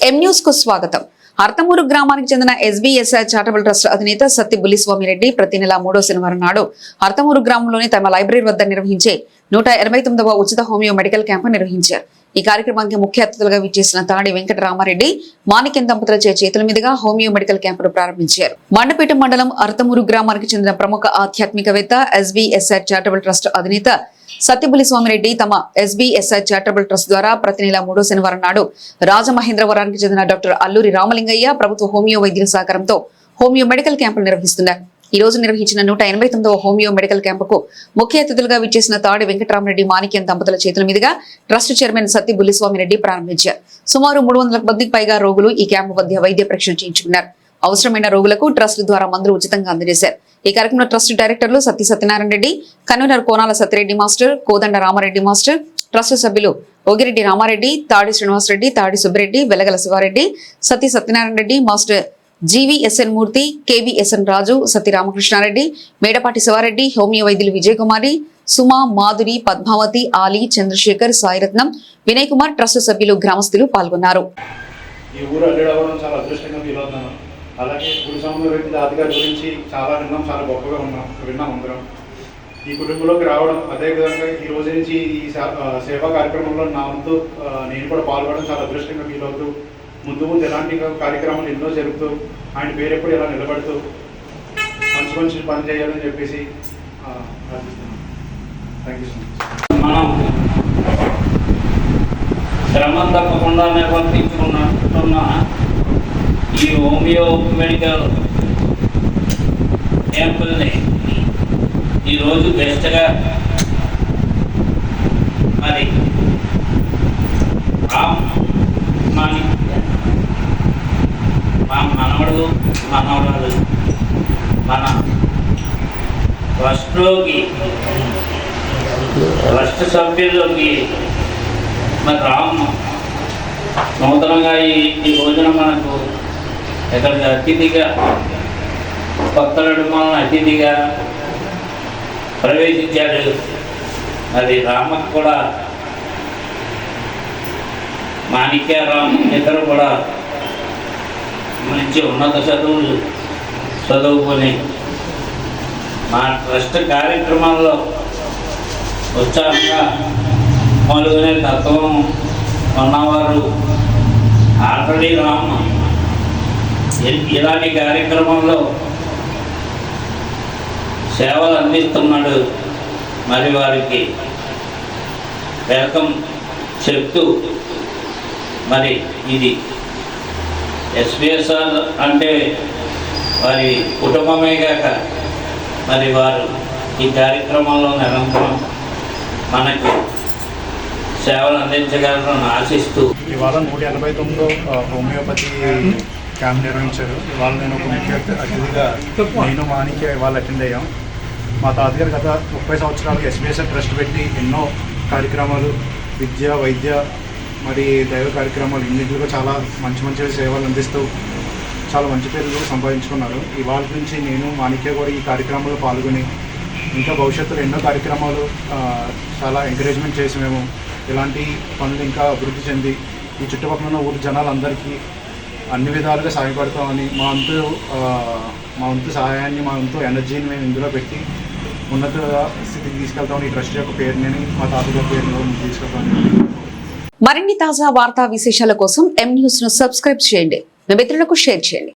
ఎం న్యూస్కు స్వాగతం. అర్తమూరు గ్రామానికి చెందిన ఎస్బీఎస్ఐ చారిటబుల్ ట్రస్ట్ అధినేత సత్తి బులిస్వామిరెడ్డి ప్రతి నెల మూడో శనివారం నాడు అర్తమూరు గ్రామంలోని తమ లైబ్రరీ వద్ద నిర్వహించే నూట ఎనభై తొమ్మిదవ ఉచిత హోమియో మెడికల్ క్యాంపు నిర్వహించారు. ఈ కార్యక్రమానికి ముఖ్య అతిథులుగా విచ్చేసిన తాడి వెంకటరామారెడ్డి మాణిక్యం దంపతులచే చేతుల మీదుగా హోమియో మెడికల్ క్యాంపును ప్రారంభించారు. మండపేట మండలం అర్తమూరు గ్రామానికి చెందిన ప్రముఖ ఆధ్యాత్మికవేత్త ఎస్బీఎస్ఐ చారిటబుల్ ట్రస్ట్ అధినేత సత్యబులి స్వామిరెడ్డి తమ ఎస్బీఎస్ఐ చారిటబుల్ ట్రస్ట్ ద్వారా ప్రతి నెల మూడో శనివారం నాడు రాజమహేంద్రవరానికి చెందిన డాక్టర్ అల్లూరి రామలింగయ్య ప్రభుత్వ హోమియో వైద్యుల సహకారంతో హోమియో మెడికల్ క్యాంపులు నిర్వహిస్తున్నారు. ఈ రోజు నిర్వహించిన నూట ఎనభై తొమ్మిదవ హోమియో మెడికల్ క్యాంపుకు ముఖ్య అతిథులుగా విచ్చేసిన తాడి వెంకటరామరెడ్డి మాణిక్యం దంపతుల చేతుల మీదుగా ట్రస్ట్ చైర్మన్ సత్తి బుల్లిస్వామిరెడ్డి ప్రారంభించారు. సుమారు మూడు వందల మందికి పైగా రోగులు ఈ క్యాంపు వద్ద వైద్య పరీక్షలు చేయించుకున్నారు. అవసరమైన రోగులకు ట్రస్ట్ ద్వారా మందులు ఉచితంగా అందజేశారు. ఈ కార్యక్రమంలో trust directors Satya Satyanarayana Reddy convener Konala Satyareddy master Kodanda Ramareddy master trust సభ్యులు Ogireddy Ramareddy Tadi Srinivasareddy Tadi Subbireddy Velagala Sivareddy Satya Satyanarayana Reddy master GVSN Murthy KVSN Raju Satya Ramakrishnareddy Medapati Sivareddy homeo వైద్యులు Vijayakumari Suma Madhuri Padmavati Ali Chandrasekhar Sairatnam Vinay Kumar trust సభ్యులు గ్రామస్తులు పాల్గొన్నారు. ఈ ఊరు అల్లుడు అవ్వడం చాలా అదృష్టంగా ఫీల్ అవుతున్నాను. అలాగే గుడి స్వామి రెడ్డి తాత గారి గురించి చాలా విన్నాం చాలా గొప్పగా ఉన్నాం విన్నాం అందరం. ఈ కుటుంబంలోకి రావడం అదేవిధంగా ఈ రోజు నుంచి ఈ సా- సేవా కార్యక్రమంలో నా వంతు నేను కూడా పాల్గొనడం చాలా అదృష్టంగా ఫీల్ అవుతూ ముందు ముందు ఎలాంటి కార్యక్రమాలు ఎన్నో జరుపుతూ ఆయన పేరు ఎప్పుడు ఇలా నిలబడుతూ మంచి మంచి పని చేయాలని చెప్పేసి థ్యాంక్ యూ సో మచ్ మనం శ్రమ తప్పకుండా నిర్వర్తించుకున్నట్టున్న ఈ హోమియో మెడికల్ క్యాంపుల్ని ఈరోజు బెస్ట్గా మరి రామ్ మా మనవడు మనవరాలు మన ట్రస్ట్లోకి ట్రస్ట్ సభ్యుల్లోకి మరి రామ్. నూతనంగా ఈ భోజనం మనకు ఇక్కడికి అతిథిగా కొత్త నడుమలను అతిథిగా ప్రవేశించాడు. మరి రామకు కూడా మాణిక్య రామ ఇద్దరు కూడా మంచి ఉన్నత చదువులు చదువుకొని మా ట్రస్ట్ కార్యక్రమాల్లో ఉత్సాహంగా పాల్గొనే తత్వం ఉన్నవారు ఆల్రెడీ రామ్. ఇలాంటి కార్యక్రమంలో సేవలు అందిస్తున్నాడు మరి వారికి వెల్కమ్ చెప్తూ మరి ఇది. ఎస్బిఎస్ఆర్ అంటే వారి కుటుంబమే కాక మరి వారు ఈ కార్యక్రమంలో నిరంతరం మనకు సేవలు అందించగలరని ఆశిస్తూ ఇవాళ నూట ఎనభై తొమ్మిదో హోమియోపతి క్యాంప్ నిర్వహించారు. ఇవాళ నేను ఒక ముఖ్య అతిథిగా నేను మాణిక్య ఇవాళ అటెండ్ అయ్యాం. మా తాతగారు గత ముప్పై సంవత్సరాలు ఎస్బీఎస్ఎల్ ట్రస్ట్ పెట్టి ఎన్నో కార్యక్రమాలు విద్య వైద్య మరి దైవ కార్యక్రమాలు ఇన్నింటిలో చాలా మంచి మంచి సేవలు అందిస్తూ చాలా మంచి పేరు కూడా సంపాదించుకున్నారు. ఇవాళ నుంచి నేను మాణిక్య కూడా ఈ కార్యక్రమంలో పాల్గొని ఇంకా భవిష్యత్తులో ఎన్నో కార్యక్రమాలు చాలా ఎంకరేజ్మెంట్ చేసి మేము ఇలాంటి పనులు ఇంకా అభివృద్ధి చెంది ఈ చుట్టుపక్కల ఉన్న ఊరి జనాలందరికీ అన్ని విధాలుగా సహాయపడతామని మా వంతు మా వంతు సహాయాన్ని మా వంతు ఎనర్జీని మేము ఇందులో పెట్టి ఉన్నత స్థితికి తీసుకెళ్తామని ఈ ట్రస్ట్ యొక్క పేరుని మా తాతగారి పేరుని తీసుకెళ్తామని మరిన్ని తాజా వార్తా విశేషాల కోసం ఎం న్యూస్ను సబ్స్క్రైబ్ చేయండి. మీ మిత్రులకు షేర్ చేయండి.